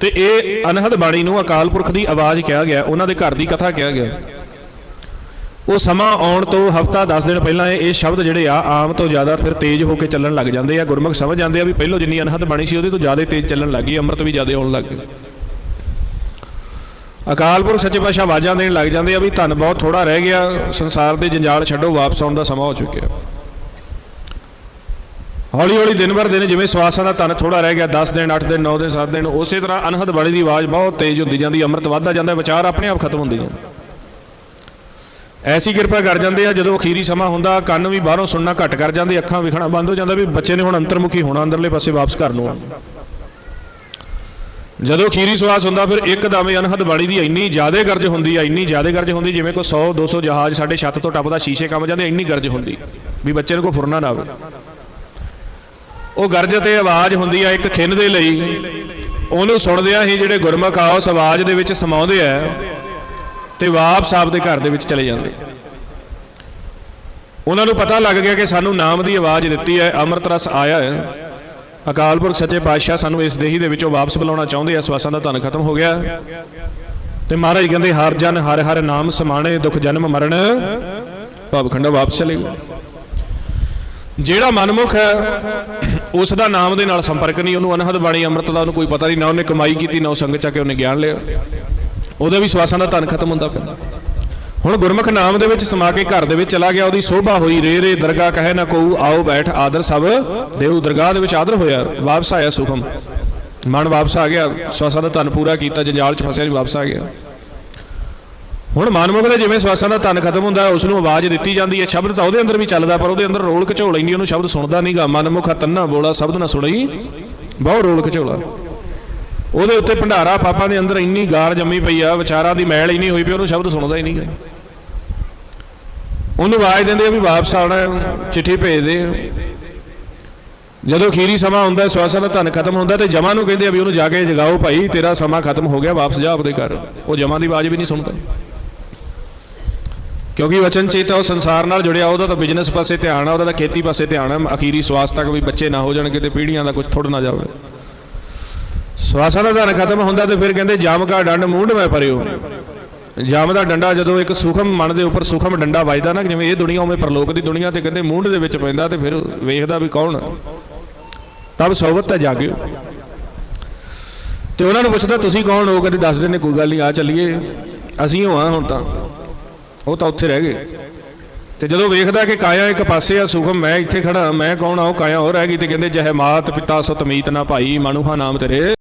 ਤੇ ਇਹ ਅਨਹਦ ਬਾਣੀ ਨੂੰ ਅਕਾਲ ਪੁਰਖ ਦੀ ਆਵਾਜ਼ ਕਿਹਾ ਗਿਆ, ਉਹਨਾਂ ਦੇ ਘਰ ਦੀ ਕਥਾ ਕਿਹਾ ਗਿਆ। ਉਹ ਸਮਾਂ ਆਉਣ ਤੋਂ ਹਫਤਾ 10 ਦਿਨ ਪਹਿਲਾਂ ਇਹ ਸ਼ਬਦ ਜਿਹੜੇ ਆ, ਆਮ ਤੋਂ ਜ਼ਿਆਦਾ ਫਿਰ ਤੇਜ਼ ਹੋ ਕੇ ਚੱਲਣ ਲੱਗ ਜਾਂਦੇ ਆ, ਗੁਰਮੁਖ ਸਮਝ ਜਾਂਦੇ ਆ ਵੀ ਪਹਿਲਾਂ ਜਿੰਨੀ ਅਨਹਦ ਬਾਣੀ ਸੀ ਉਹਦੇ ਤੋਂ ਜ਼ਿਆਦਾ ਤੇਜ਼ ਚੱਲਣ ਲੱਗ ਗਈ, ਅੰਮ੍ਰਿਤ ਵੀ ਜ਼ਿਆਦਾ ਆਉਣ ਲੱਗ ਗਿਆ ਅਕਾਲ ਪੁਰਖ ਸੱਚੇ ਪਾਤਸ਼ਾਹ ਆਵਾਜ਼ਾਂ ਦੇਣ ਲੱਗ ਜਾਂਦੇ ਆ ਵੀ ਧਨ ਬਹੁਤ ਥੋੜਾ ਰਹਿ ਗਿਆ, ਸੰਸਾਰ ਦੇ ਜੰਜਾਲ ਛੱਡੋ, ਵਾਪਸ ਆਉਣ ਦਾ ਸਮਾਂ ਹੋ ਚੁੱਕਿਆ। ਹੌਲੀ ਹੌਲੀ ਦਿਨ ਭਰ ਦਿਨ ਜਿਵੇਂ ਸਵਾਸਾਂ ਦਾ ਧਨ ਥੋੜਾ ਰਹਿ ਗਿਆ 10 ਦਿਨ 8 ਦਿਨ 9 ਦਿਨ 7 ਦਿਨ, ਉਸੇ ਤਰ੍ਹਾਂ ਅਨਹਦ ਬਾਣੀ ਦੀ ਆਵਾਜ਼ ਬਹੁਤ ਤੇਜ਼ ਹੁੰਦੀ ਜਾਂਦੀ, ਅੰਮ੍ਰਿਤ ਵੱਧਦਾ ਜਾਂਦਾ, ਵਿਚਾਰ ਆਪਣੇ ਆਪ ਖਤਮ ਹੁੰਦੇ ਜਾਂਦੇ। ਐਸੀ ਕਿਰਪਾ ਕਰ ਜਾਂਦੇ ਆ, ਜਦੋਂ ਅਖੀਰੀ ਸਮਾਂ ਹੁੰਦਾ, ਕੰਨ ਵੀ ਬਾਹਰੋਂ ਸੁਣਨਾ ਘੱਟ ਕਰ ਜਾਂਦੇ, ਅੱਖਾਂ ਵਿਖਣਾ ਬੰਦ ਹੋ ਜਾਂਦਾ ਵੀ ਬੱਚੇ ਨੇ ਹੁਣ ਅੰਤਰਮੁਖੀ ਹੋਣਾ, ਅੰਦਰਲੇ ਪਾਸੇ ਵਾਪਸ ਘਰ ਨੂੰ ਆਉਣਾ। ਜਦੋਂ ਅਖੀਰੀ ਸਵਾਸ ਹੁੰਦਾ, ਫਿਰ ਇੱਕਦਮ ਹੀ ਅਨਹਦ ਬਾਣੀ ਦੀ ਇੰਨੀ ਜ਼ਿਆਦਾ ਗਰਜ ਹੁੰਦੀ ਆ, ਇੰਨੀ ਜ਼ਿਆਦਾ ਗਰਜ ਹੁੰਦੀ, ਜਿਵੇਂ ਕੋਈ 100 200 ਜਹਾਜ਼ ਸਾਡੇ ਛੱਤ ਤੋਂ ਟੱਪਦਾ, ਸ਼ੀਸ਼ੇ ਕੰਮ ਜਾਂਦੇ, ਇੰਨੀ ਗਰਜ ਹੁੰਦੀ, ਵੀ ਬੱਚੇ ਨੂੰ ਕੋਈ ਫੁਰਨਾ ਨਾ ਆਵੇ। ਉਹ ਗਰਜ ਤੇ ਆਵਾਜ਼ ਹੁੰਦੀ ਆ ਇੱਕ ਖਿੰਨ ਦੇ ਲਈ। ਉਹਨੂੰ ਸੁਣਦਿਆਂ ਹੀ ਜਿਹੜੇ ਗੁਰਮੁਖ ਆ ਉਸ ਆਵਾਜ਼ ਦੇ ਵਿੱਚ ਸਮਾਉਂਦੇ ਆ ਤੇ ਵਾਪਸ ਆਪਦੇ ਘਰ ਦੇ ਵਿੱਚ ਚਲੇ ਜਾਂਦੇ। ਉਹਨਾਂ ਨੂੰ ਪਤਾ ਲੱਗ ਗਿਆ ਕਿ ਸਾਨੂੰ ਨਾਮ ਦੀ ਆਵਾਜ਼ ਦਿੱਤੀ ਹੈ, ਅੰਮ੍ਰਿਤ ਰਸ ਆਇਆ ਹੈ। ਅਕਾਲ ਪੁਰਖ ਸੱਚੇ ਪਾਤਸ਼ਾਹ ਸਾਨੂੰ ਇਸ ਦੇਹੀ ਦੇ ਵਿੱਚੋਂ ਵਾਪਸ ਬੁਲਾਉਣਾ ਚਾਹੁੰਦੇ ਆ, ਸਵਾਸਾਂ ਦਾ ਧਨ ਖਤਮ ਹੋ ਗਿਆ। ਤੇ ਮਹਾਰਾਜ ਕਹਿੰਦੇ, ਹਰ ਜਨ ਹਰ ਹਰ ਨਾਮ ਸਮਾਣੇ, ਦੁੱਖ ਜਨਮ ਮਰਨ। ਭਵਖੰਡਾ ਵਾਪਸ ਚਲੇ ਗਏ। ਜਿਹੜਾ ਮਨਮੁਖ ਹੈ, ਉਸ ਦਾ ਨਾਮ ਦੇ ਨਾਲ ਸੰਪਰਕ ਨਹੀਂ, ਉਹਨੂੰ ਅਨਹਦ ਬਾਣੀ ਅੰਮ੍ਰਿਤ ਦਾ ਉਹਨੂੰ ਕੋਈ ਪਤਾ ਨਹੀਂ, ਨਾ ਉਹਨੇ ਕਮਾਈ ਕੀਤੀ, ਨਾ ਉਹ ਸੰਗਤ ਚ ਆ ਕੇ ਉਹਨੇ ਗਿਆਨ ਲਿਆ। ਉਹਦੇ ਵੀ ਸਵਾਸਾਂ ਦਾ ਧਨ ਖਤਮ ਹੁੰਦਾ ਪਿਆ। ਹੁਣ ਗੁਰਮੁਖ ਨਾਮ ਦੇ ਵਿੱਚ ਸਮਾ ਕੇ ਘਰ ਦੇ ਵਿੱਚ ਚਲਾ ਗਿਆ, ਉਹਦੀ ਸੋਭਾ ਹੋਈ, ਰੇ ਰੇ ਦਰਗਾਹ ਕਹੇ ਨਾ ਕੋ ਆਓ ਬੈਠ ਆਦਰ ਸਭ ਦੇਉ ਦਰਗਾਹ ਦੇ ਵਿੱਚ ਆਦਰ ਹੋਇਆ, ਵਾਪਸ ਆਇਆ ਸੁਖਮ। ਮਨ ਵਾਪਸ ਆ ਗਿਆ ਸਵਾਸਾਂ ਦਾ ਧਨ ਪੂਰਾ ਕੀਤਾ, ਜੰਜਾਲ ਚ ਫਸਿਆ ਨਹੀਂ ਵਾਪਸ ਆ ਗਿਆ। ਹੁਣ ਮਨਮੁਖ ਦੇ ਜਿਵੇਂ ਸਵਾਸਾਂ ਦਾ ਧਨ ਖਤਮ ਹੁੰਦਾ ਉਸ ਨੂੰ ਆਵਾਜ਼ ਦਿੱਤੀ ਜਾਂਦੀ ਹੈ ਸ਼ਬਦ ਤਾਂ ਉਹਦੇ ਅੰਦਰ ਵੀ ਚੱਲਦਾ ਪਰ ਉਹਦੇ ਅੰਦਰ ਰੋਲ ਘਚੋਲ ਇੰਨੀ ਉਹਨੂੰ ਸ਼ਬਦ ਸੁਣਦਾ ਨਹੀਂਗਾ ਮਨਮੁਖ ਤੰਨਾ ਬੋਲਾ ਸ਼ਬਦ ਨਾ ਸੁਣਈ ਬਹੁਤ ਰੋਲ ਘਚੋਲਾ। ਉਹਦੇ ਉੱਤੇ ਭੰਡਾਰਾ ਪਾਪਾਂ ਦੇ ਅੰਦਰ ਇੰਨੀ ਗਾਰ ਜੰਮੀ ਪਈ ਆ ਵਿਚਾਰਾਂ ਦੀ ਮੈਲ ਇੰਨੀ ਹੋਈ ਪਈ ਉਹਨੂੰ ਸ਼ਬਦ ਸੁਣਦਾ ਹੀ ਨਹੀਂ ਨਹੀਂਗਾ ਉਹਨੂੰ ਆਵਾਜ਼ ਦਿੰਦੇ ਆ ਵੀ ਵਾਪਸ ਆਉਣਾ ਚਿੱਠੀ ਭੇਜ ਦੇ। ਜਦੋਂ ਖੀਰੀ ਸਮਾਂ ਹੁੰਦਾ ਹੈ, ਸਵਾਸਾਂ ਦਾ ਧਨ ਖਤਮ ਹੁੰਦਾ ਤੇ ਜਮਾਂ ਨੂੰ ਕਹਿੰਦੇ ਆ ਵੀ ਉਹਨੂੰ ਜਾ ਕੇ ਜਗਾਓ ਭਾਈ ਤੇਰਾ ਸਮਾਂ ਖਤਮ ਹੋ ਗਿਆ ਵਾਪਸ ਜਾ ਆਪਦੇ ਘਰ। ਉਹ ਜਮਾਂ ਦੀ ਆਵਾਜ਼ ਵੀ ਨਹੀਂ ਸੁਣਦਾ। ਕਿਉਂਕਿ ਵਚਨ ਚੇਤਾ ਉਹ ਸੰਸਾਰ ਨਾਲ ਜੁੜਿਆ, ਉਹਦਾ ਤਾਂ ਬਿਜ਼ਨਸ ਪਾਸੇ ਧਿਆਨ ਆ, ਉਹਦਾ ਤਾਂ ਖੇਤੀ ਪਾਸੇ ਧਿਆਨ ਆ, ਅਖੀਰੀ ਸਵਾਸ ਤੱਕ ਵੀ ਬੱਚੇ ਨਾ ਹੋ ਜਾਣ ਕਿਤੇ ਪੀੜ੍ਹੀਆਂ ਦਾ ਕੁਝ ਥੁੜ ਨਾ ਜਾਵੇ। ਸਵਾਸਾਂ ਦਾ ਧਨ ਖਤਮ ਹੁੰਦਾ ਤੇ ਫਿਰ ਕਹਿੰਦੇ, ਜਮ ਕਾ ਡੰਡ ਮੂੰਡ ਮੈਂ ਪਰਿਓ ਜਮ ਦਾ ਡੰਡਾ ਜਦੋਂ ਇੱਕ ਸੁਖਮ ਮਨ ਦੇ ਉੱਪਰ ਸੁਖਮ ਡੰਡਾ ਵੱਜਦਾ ਨਾ, ਜਿਵੇਂ ਇਹ ਦੁਨੀਆ ਉਵੇਂ ਪਰਲੋਕ ਦੀ ਦੁਨੀਆ ਤੇ ਕਹਿੰਦੇ ਮੂੰਡ ਦੇ ਵਿੱਚ ਪੈਂਦਾ ਤੇ ਫਿਰ ਵੇਖਦਾ ਵੀ ਕੌਣ। ਤਬ ਸੋਬਤ ਤਾਂ ਜਾਗਿਓ। ਤੇ ਉਹਨਾਂ ਨੂੰ ਪੁੱਛਦਾ, ਤੁਸੀਂ ਕੌਣ ਹੋ? ਕਦੇ ਦੱਸ ਦਿੰਦੇ, ਕੋਈ ਗੱਲ ਨਹੀਂ ਆ ਚੱਲੀਏ। ਅਸੀਂ ਹੋ, ਆ ਹੁਣ ਤਾਂ। ਉਹ ਤਾਂ ਉੱਥੇ ਰਹਿ ਗਏ। ਤੇ ਜਦੋਂ ਵੇਖਦਾ ਕਿ ਕਾਇਆ ਇੱਕ ਪਾਸੇ ਆ, ਸੁਖਮ, ਮੈਂ ਇੱਥੇ ਖੜਾ ਮੈਂ ਕੌਣ ਆ? ਉਹ ਕਾਇਆ ਹੋਰ ਰਹਿ ਗਈ ਤੇ ਕਹਿੰਦੇ, ਜਹ ਮਾਤ ਪਿਤਾ ਸੁਤਮੀਤ ਨਾ ਭਾਈ, ਮਨੁਹਾ ਨਾਮ ਤੇਰੇ।